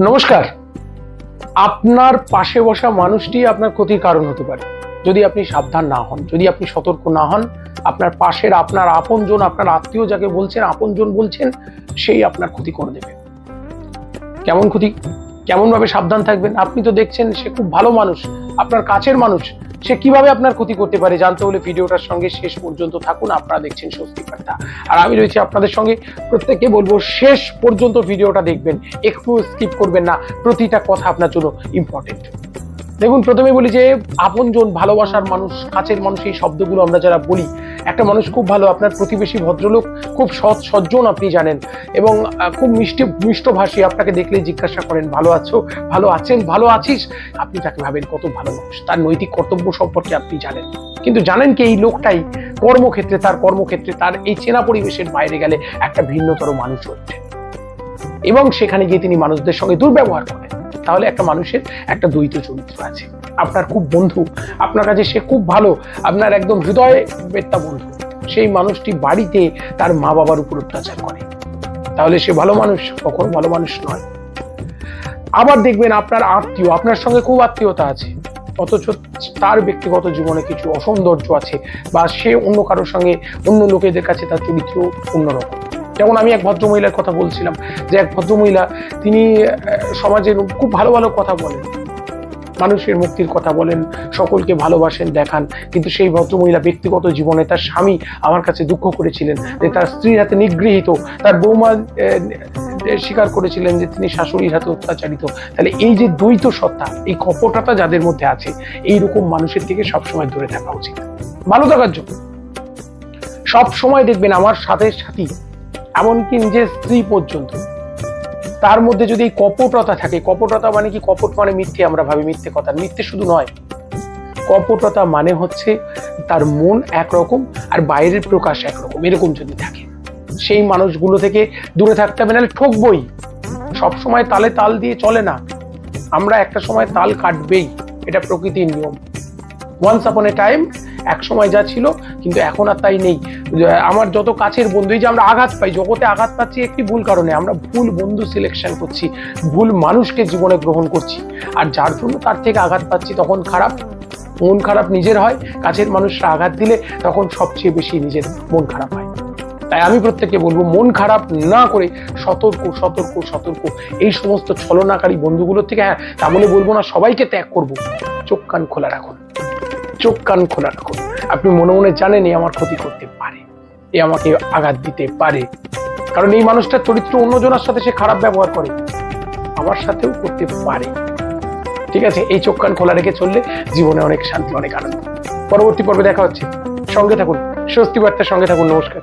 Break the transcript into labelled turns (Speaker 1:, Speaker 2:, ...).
Speaker 1: নমস্কার। আপনার পাশে বসা মানুষটি আপনার ক্ষতির কারণ হতে পারে। যদি আপনি সাবধান না হন, যদি আপনি সতর্ক না হন, আপনার পাশের আপনার আপনজন, আপনার আত্মীয় যাকে বলছেন, আপনজন বলছেন, সেই আপনার ক্ষতি করে দেবে। কেমন ক্ষতি? কেমন ভাবে সাবধান থাকবেন? আপনি তো দেখছেন সে খুব ভালো মানুষ, আপনার কাছের মানুষ। সে কীভাবে আপনার ক্ষতি করতে পারে জানতে হলে ভিডিওটার সঙ্গে শেষ পর্যন্ত থাকুন। আপনারা দেখছেন স্বস্তি বার্তা। আর আমি রয়েছি আপনাদের সঙ্গে। প্রত্যেককে বলব, শেষ পর্যন্ত ভিডিওটা দেখবেন। একটু স্কিপ করবেন না। প্রতিটা কথা আপনার জন্য ইম্পর্টেন্ট দেখুন, প্রথমে বলি যে, আপনজন ভালোবাসার মানুষ, কাছের মানুষ, এই শব্দগুলো আমরা যারা বলি একটা মানুষ খুব ভালো, আপনার প্রতিবেশী ভদ্রলোক খুব সৎ সজ্জন আপনি জানেন এবং খুব মিষ্টি মিষ্টভাষী আপনাকে দেখলে জিজ্ঞাসা করেন, ভালো আছো? ভালো আছেন? ভালো আছিস? আপনি তাকে ভাবেন কত ভালো মানুষ, তার নৈতিক কর্তব্য সম্পর্কে আপনি জানেন। কিন্তু জানেন কি এই লোকটাই কর্মক্ষেত্রে, তার কর্মক্ষেত্রে, তার এই চেনা পরিবেশের বাইরে গেলে একটা ভিন্নতর মানুষ হচ্ছে। এবং সেখানে গিয়ে তিনি মানুষদের সঙ্গে দুর্ব্যবহার করেন। তাহলে একটা মানুষের একটা দ্বৈত চরিত্র আছে। আপনার খুব বন্ধু, আপনার কাছে সে খুব ভালো, আপনার একদম হৃদয় বেত্তা বন্ধু। সেই মানুষটি বাড়িতে তার মা বাবার উপর অত্যাচার করে। তাহলে সে ভালো মানুষ, কখনো ভালো মানুষ নয়। আবার দেখবেন আপনার আত্মীয়, আপনার সঙ্গে খুব আত্মীয়তা আছে। অথচ তার ব্যক্তিগত জীবনে কিছু অসৌন্দর্য আছে বা সে অন্য কারোর সঙ্গে অন্য লোকেদের কাছে তার চরিত্র অন্যরকম যেমন আমি এক ভদ্রমহিলার কথা বলছিলাম যে এক ভদ্রমহিলা, তিনি সমাজের খুব ভালো ভালো কথা বলেন। মানুষের মুক্তির কথা বলেন, সকলকে ভালোবাসেন, দেখান। কিন্তু সেই ভদ্রমহিলা ব্যক্তিগত জীবনে তার স্বামী আমার কাছে দুঃখ করেছিলেন, যে তার স্ত্রীর হাতে নিগৃহীত, তার বৌমা স্বীকার করেছিলেন যে তিনি শাশুড়ির হাতে অত্যাচারিত। তাহলে এই যে দ্বৈত সত্তা, এই কপটতা যাদের মধ্যে আছে এই রকম মানুষের থেকে সবসময় দূরে থাকা উচিত। ভালো থাকার জন্য। সব সময় দেখবেন আমার সাথে সাথী, এমনকি নিজের স্ত্রী পর্যন্ত। তার মধ্যে যদি এই কপটতা থাকে, কপটতা মানে কি? কপট মানে মিথ্যে, আমরা ভাবি মিথ্যে কথা। মিথ্যে শুধু নয়। কপটতা মানে হচ্ছে তার মন একরকম আর বাইরের প্রকাশ একরকম, এরকম যদি থাকে। সেই মানুষগুলো থেকে দূরে থাকতে হবে, নাহলে ঠকবই। সবসময় তালে তাল দিয়ে চলে না। আমরা একটা সময় তাল কাটবেই। এটা প্রকৃতির নিয়ম। ওয়ান্স আপন এ টাইম এক সময় যা ছিল কিন্তু এখন আর তাই নেই। আমার যত কাছের বন্ধু যে আমরা আঘাত পাই জগতে আঘাত পাচ্ছি একটি ভুল কারণে আমরা ভুল বন্ধু সিলেকশন করছি ভুল মানুষকে জীবনে গ্রহণ করছি। আর যার জন্য তার থেকে আঘাত পাচ্ছি তখন খারাপ মন খারাপ নিজের হয়। কাছের মানুষরা আঘাত দিলে তখন সবচেয়ে বেশি নিজের মন খারাপ হয়। তাই আমি প্রত্যেককে বলব মন খারাপ না করে সতর্ক সতর্ক সতর্ক। এই সমস্ত ছলনাকারী বন্ধুগুলোর থেকে হ্যাঁ তা বলে বলব না সবাইকে ত্যাগ করব। চোখ কান খোলা রাখুন। চোখ কান খোলা রাখুন আপনি মনে মনে জানেন এই আমার ক্ষতি করতে পারে, এ আমাকে আঘাত দিতে পারে। কারণ এই মানুষটার চরিত্র অন্যজনের সাথে সে খারাপ ব্যবহার করে, আমার সাথেও করতে পারে। ঠিক আছে, এই চোখ কান খোলা রেখে চললে জীবনে অনেক শান্তি, অনেক আনন্দ। পরবর্তী পর্বে দেখা হচ্ছে। সঙ্গে থাকুন স্বস্তি বার্তার সঙ্গে থাকুন, নমস্কার।